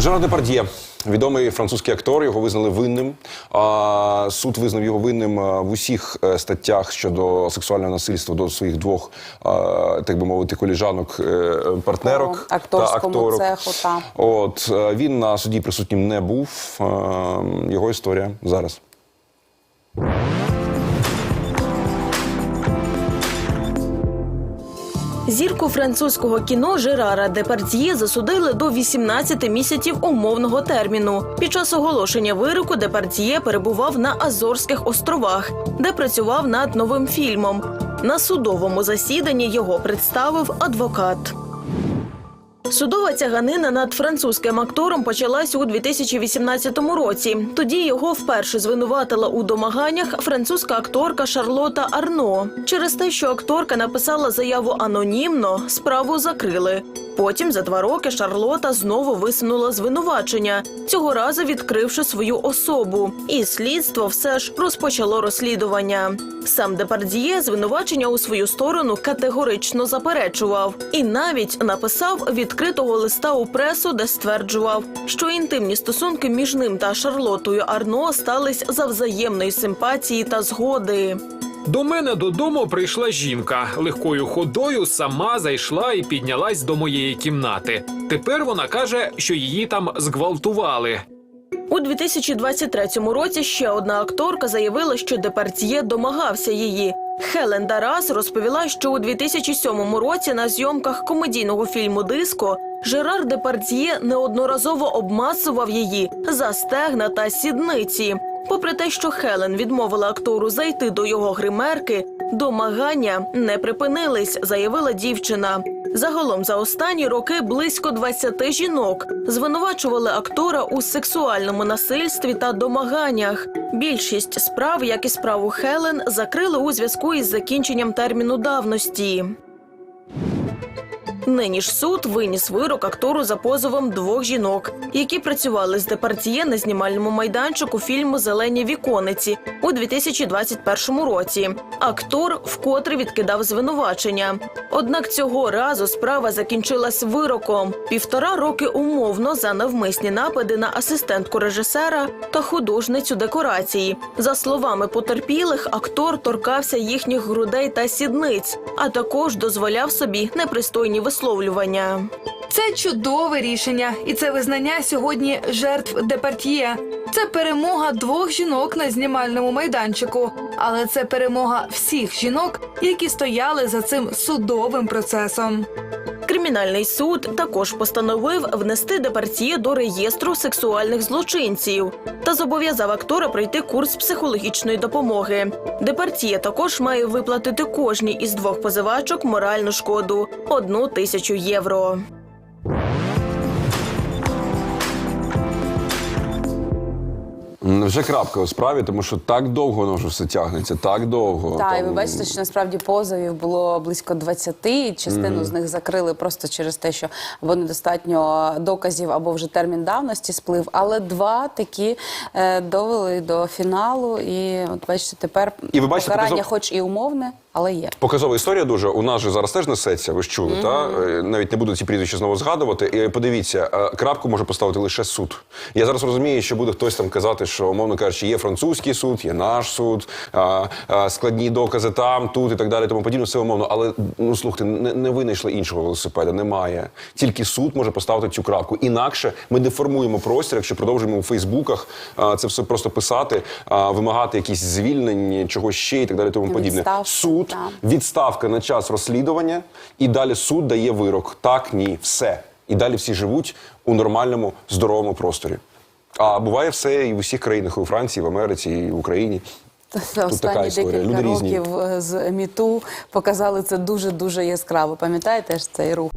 Жерар Депардьє, відомий французький актор, його визнали винним. А суд визнав його винним в усіх е, статтях щодо сексуального насильства до своїх двох, так би мовити, коліжанок, е, партнерок О, акторському та акторок. цеху, та. От е, він на суді присутнім не був. Е, Його історія зараз. Зірку французького кіно Жерара Депардьє засудили до 18 місяців умовного терміну. Під час оголошення вироку Депардьє перебував на Азорських островах, де працював над новим фільмом. На судовому засіданні його представив адвокат. Судова тяганина над французьким актором почалась у 2018 році. Тоді його вперше звинуватила у домаганнях французька акторка Шарлота Арно. Через те, що акторка написала заяву анонімно, справу закрили. Потім за два роки Шарлота знову висунула звинувачення, цього разу відкривши свою особу. І слідство все ж розпочало розслідування. Сам Депардіє звинувачення у свою сторону категорично заперечував і навіть написав відкритого листа у пресу, де стверджував, що інтимні стосунки між ним та Шарлотою Арно стались за взаємної симпатії та згоди. До мене додому прийшла жінка. Легкою ходою сама зайшла і піднялась до моєї кімнати. Тепер вона каже, що її там зґвалтували. У 2023 році ще одна акторка заявила, що Депардьє домагався її. Хелен Дарас розповіла, що у 2007 році на зйомках комедійного фільму Диско Жерар Депардьє неодноразово обмацував її за стегна та сідниці. Попри те, що Хелен відмовила актору зайти до його гримерки, домагання не припинились, заявила дівчина. Загалом за останні роки близько 20 жінок звинувачували актора у сексуальному насильстві та домаганнях. Більшість справ, як і справу Хелен, закрили у зв'язку із закінченням терміну давності. Нині ж суд виніс вирок актору за позовом двох жінок, які працювали з Депардіє на знімальному майданчику фільму Зелені вікониці у 2021 році. Актор вкотре відкидав звинувачення. Однак цього разу справа закінчилась вироком: півтора роки умовно за навмисні напади на асистентку режисера та художницю декорації. За словами потерпілих, актор торкався їхніх грудей та сідниць, а також дозволяв собі непристойні висловлювання. Це чудове рішення, і це визнання сьогодні жертв Департьє. Це перемога двох жінок на знімальному майданчику, але це перемога всіх жінок, які стояли за цим судовим процесом. Кримінальний суд також постановив внести Департіє до реєстру сексуальних злочинців та зобов'язав актора пройти курс психологічної допомоги. Департіє також має виплатити кожній із двох позивачок моральну шкоду одну тисячу євро. Вже крапка у справі, тому що так довго воно вже все тягнеться, так довго. Так, і ви бачите, що насправді позовів було близько 20, і частину з них закрили просто через те, що або недостатньо доказів, або вже термін давності сплив. Але два такі е, довели до фіналу. І от бачите, тепер І ви бачите, покарання, хоч і умовне, але є. Показова історія дуже. У нас же зараз теж несеться, ви ж чули, та? Е, навіть не буду ці прізвища знову згадувати. І подивіться, е, крапку може поставити лише суд. Я зараз розумію, що буде хтось там казати, що, умовно кажучи, є французький суд, є наш суд, а, а, складні докази там, тут і так далі, тому подібне, все умовно. Але ну слухайте, не, не винайшли іншого велосипеда, немає. Тільки суд може поставити цю крапку. Інакше ми деформуємо простір, якщо продовжуємо у Фейсбуках а, це все просто писати, а, вимагати якісь звільнень, чогось ще і так далі, тому подібне. Відставку, Суд так. відставка на час розслідування, і далі суд дає вирок. Так, ні, все. І далі всі живуть у нормальному, здоровому просторі. А буває все і в усіх країнах, і у Франції, і в Америці, і в Україні. За останні декілька Люди років е, з Міту показали це дуже дуже яскраво. Пам'ятаєте ж цей рух?